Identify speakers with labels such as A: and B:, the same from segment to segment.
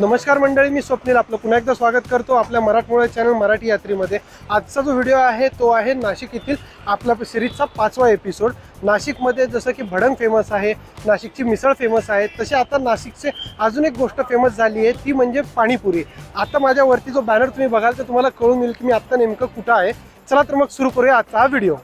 A: नमस्कार मंडळी मी स्वप्नील. आपलं पुन्हा एकदा स्वागत करतो आपल्या मराठमोळ्या चॅनल मराठी यात्रेमध्ये. आजचा जो व्हिडिओ आहे तो आहे नाशिक येथील आपला सिरीजचा पाचवा एपिसोड नाशिकमध्ये जसं की भडंग फेमस आहे नाशिकची मिसळ फेमस आहे तसे आता नाशिकचे अजून एक गोष्ट फेमस झाली आहे ती म्हणजे पाणीपुरी. आता माझ्यावरती जो बॅनर तुम्ही बघाल तर तुम्हाला कळून येईल की मी आत्ता नेमकं कुठं आहे. चला तर मग सुरू करूया आजचा हा व्हिडिओ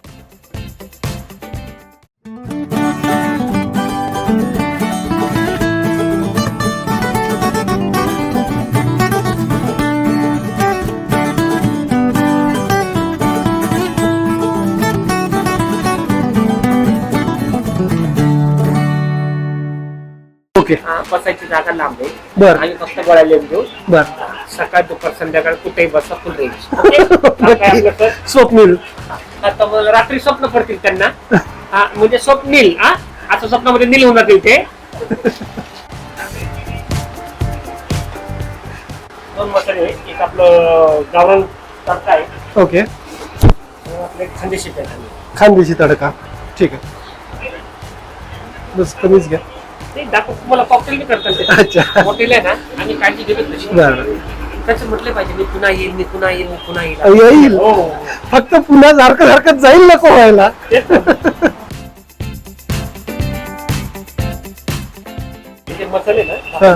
A: ओके.
B: हा, बसायची जागा लांब. आहे
A: बर.
B: आणि फक्त गोळ्या लिहून देऊ
A: बर.
B: सकाळ दुपार संध्याकाळ कुठेही बसा फुल रेंज
A: स्वप्नील.
B: आता मग रात्री स्वप्न पडतील त्यांना. हा, म्हणजे स्वप्नील हा? असं स्वप्नामध्ये नील होऊन जातील ते. दोन मसाले आहेत. एक आपलं गावरान तडका आहे.
A: ओके.
B: आणि आपलं एक खानदेशी.
A: खानदेशी तडका. ठीक आहे. बस कमीच घ्या.
B: दाखव तुम्हाला कॉकटेल बी करतात
A: अच्छा.
B: ते मोठेल आहे ना आम्ही काळजी घेतो तशी
A: बरं
B: त्याचं म्हटलं पाहिजे मी पुन्हा येईल मी पुन्हा येईल मी पुन्हा येईल
A: येईल
B: हो,
A: फक्त पुन्हा सारखं सारखं जाईल नको व्हायला
B: तेच ना. हे जे मसाले ना
A: हा.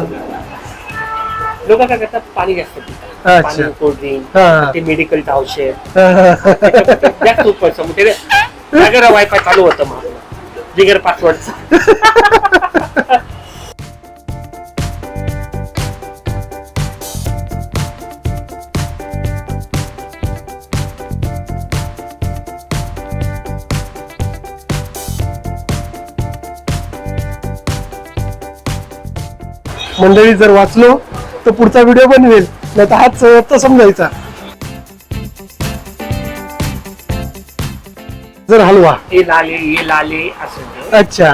B: लोक काय करतात पाणी जास्त पितात
A: अच्छा.
B: पाणी कोल्ड्रिंक
A: हा.
B: ते मेडिकल औषध. जास्त जागर वायफाय चालू होतं मग. बिगर पासवर्डचं
A: मंडळी जर वाचलो तर पुढचा व्हिडिओ बनवेल नाही तर हाच तर समजायचा जर हलवा
B: हे लाले हे लाले असं ते.
A: अच्छा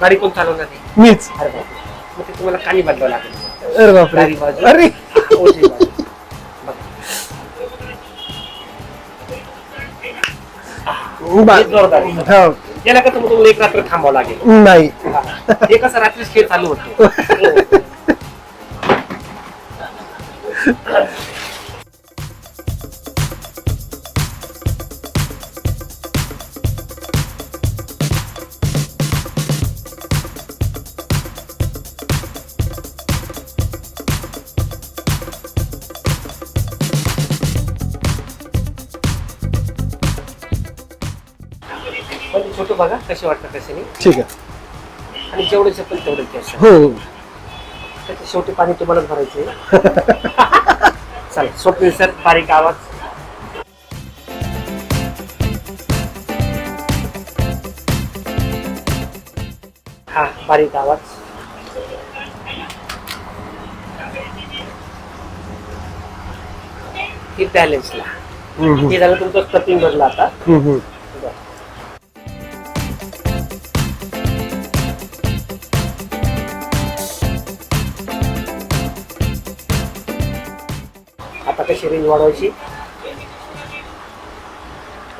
B: गाडी कोण चालवणार नाही
A: मीच
B: अरे बापरे. मग ते तुम्हाला खाली बदलावं लागेल
A: अरे बापरे
B: डावी बाजू.
A: अरे
B: उजवी बाजू. बघा.
A: बा-
B: हे जोरदार.
A: हो.
B: याला कसं मग तुम्हाला एक रात्र थांबावं लागेल?
A: नाही.
B: हे. कसं रात्रीच खेळ चालू होतो. पण छोटं बघा कसे वाटतं कशाने
A: ठीक आहे.
B: आणि जेवढे चप्पल तेवढे केस
A: हो.
B: त्याच्या शेवटी पाणी तुम्हालाच भरायचंय चला स्वप्नील सर. बारीक आवाज. हा बारीक आवाज. ही बॅलन्सला
A: हम्म, हम्म.
B: हे झालं तुमचं स्टपिंग भरलं आता.
A: हम्म, हम्म.
B: कशी रेंज वाढवायची.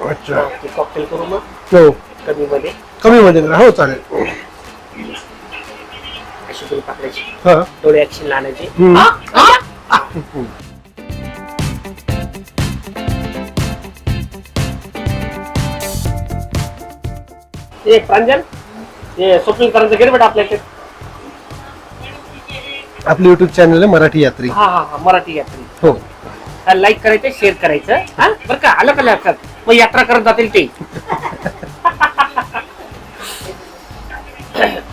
A: अच्छा.
B: कॉकटेल करू मग.
A: हो.
B: कमी मध्ये
A: कमी मध्ये करा. हो चालेल.
B: अशी तुम्ही पकडायची
A: हा.
B: डोळे ऍक्शन आणायचे
A: हम्म.
B: हे? प्रांजल हे स्वप्नील करायचं गेलं बेटा आपल्याकडे
A: आपलं युट्यूब चॅनल आहे मराठी यात्री.
B: हा हा हा मराठी यात्री.
A: हो.
B: लाईक करायचं शेअर करायचं हा? बरं का? आलं का लक्षात मग यात्रा करत जातील ते.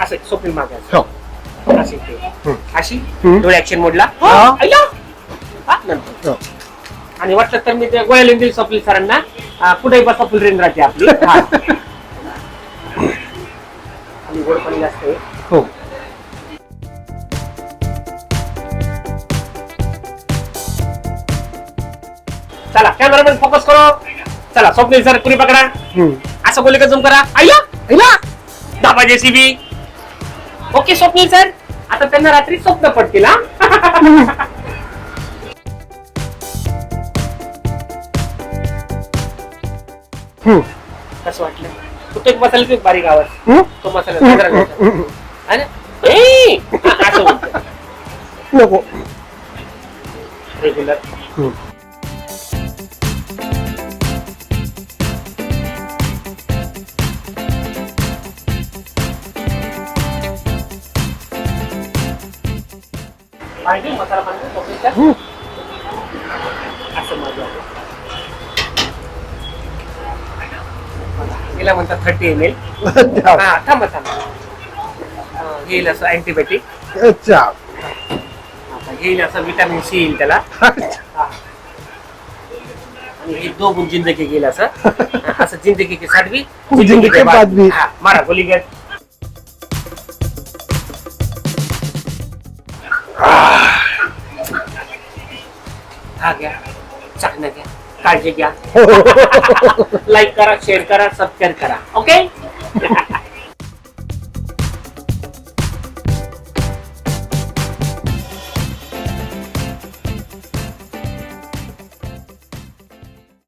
B: असं स्वप्नील मागायचं
A: हो.
B: अशी ते. अशी. डोळे ऍक्शन मोडला
A: हा.
B: हा, नंतर.
A: हो.
B: आणि वाटलं तर मी ते गोळ्या लिहून देईल स्वप्नील सरांना. आ, कुठेही बसा फुल रेंज राहते आपली. हा. आणि गोड पाणी जास्त आहे.
A: हो.
B: चला कॅमेरामॅन फोकस करो चला स्वप्नील सर पुरी पकडा. असं बोले का झूम करा आय्या आय्या दाबा जेसीबी ओके स्वप्नील सर आता त्यांना रात्री स्वप्न पडतील हा. कसं वाटलं तो एक मसाला बारीक आवाज? तो मसाला? ए! असं.
A: नको
B: रेग्युलर
A: हम्म.
B: मसाला असं माझं म्हणतात थर्टी एम एल
A: अच्छा
B: हा थांबा थांबा येईल असं अँटीबायोटिक
A: अच्छा
B: येईल असं विटॅमिन सी येईल त्याला. आणि हे दो गुण जिंदगी गेल असं असं जिंदगी की सातवी
A: जिंदगी के बाद भी.
B: हा, मारा गोली घ्या हा घ्या चाकणं घ्या काळजी घ्या. लाईक करा शेअर करा सबस्क्राईब करा. ओके